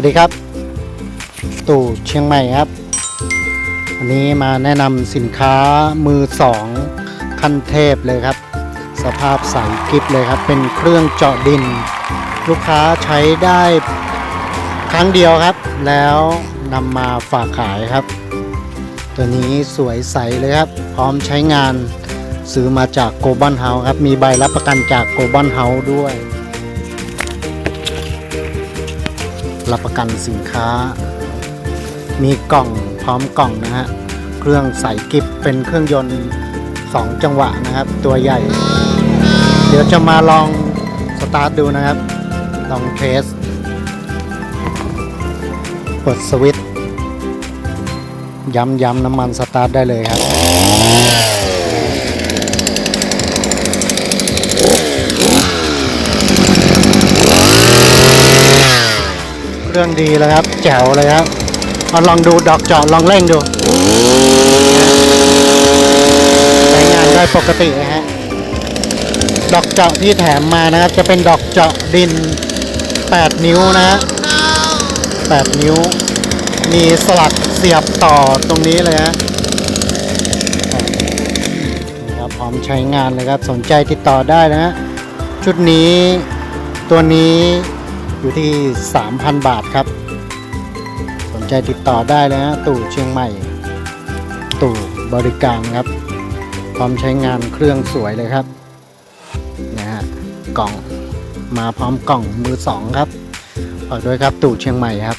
วัสดีครับ ตู่เชียงใหม่ครับ วันนี้มาแนะนำสินค้ามือสองขั้นเทพเลยครับ สภาพใสกิฟเลยครับ เป็นเครื่องเจาะดิน ลูกค้าใช้ได้ครั้งเดียวครับ แล้วนำมาฝากขายครับ ตัวนี้สวยใสเลยครับ พร้อมใช้งานซื้อมาจากโกลบอลเฮาส์ครับ มีใบรับประกันจากโกลบอลเฮาส์ด้วย รับประกันสินค้า มีกล่องพร้อมกล่องนะฮะ เครื่องใส่กิฟเป็นเครื่องยนต์ 2 จังหวะนะครับ ตัวใหญ่ เดี๋ยวจะมาลองสตาร์ทดูนะครับ ลองเทสกดสวิตช์ย้ำย้ำน้ำมันสตาร์ทได้เลยครับ เครื่องดีเลยครับ แจ๋วเลยครับเอาลองดูดอกเจาะลองเร่งดูใช้งานได้ปกตินะฮะดอกเจาะที่แถมมานะครับ จะเป็นดอกเจาะดิน 8 นิ้วนะฮะ8นิ้ว มีสลักเสียบต่อตรงนี้เลยฮะนะครับพร้อมใช้งานเลยครับ สนใจติดต่อได้นะฮะชุดนี้ตัวนี้ อยู่ที่ 3,000 บาทครับ สนใจติดต่อได้เลยฮะตู่เชียงใหม่ ตู่บริการครับ พร้อมใช้งานเครื่องสวยเลยครับนะฮะกล่องมาพร้อมกล่องมือสองครับฝากด้วยครับตู่เชียงใหม่ครับ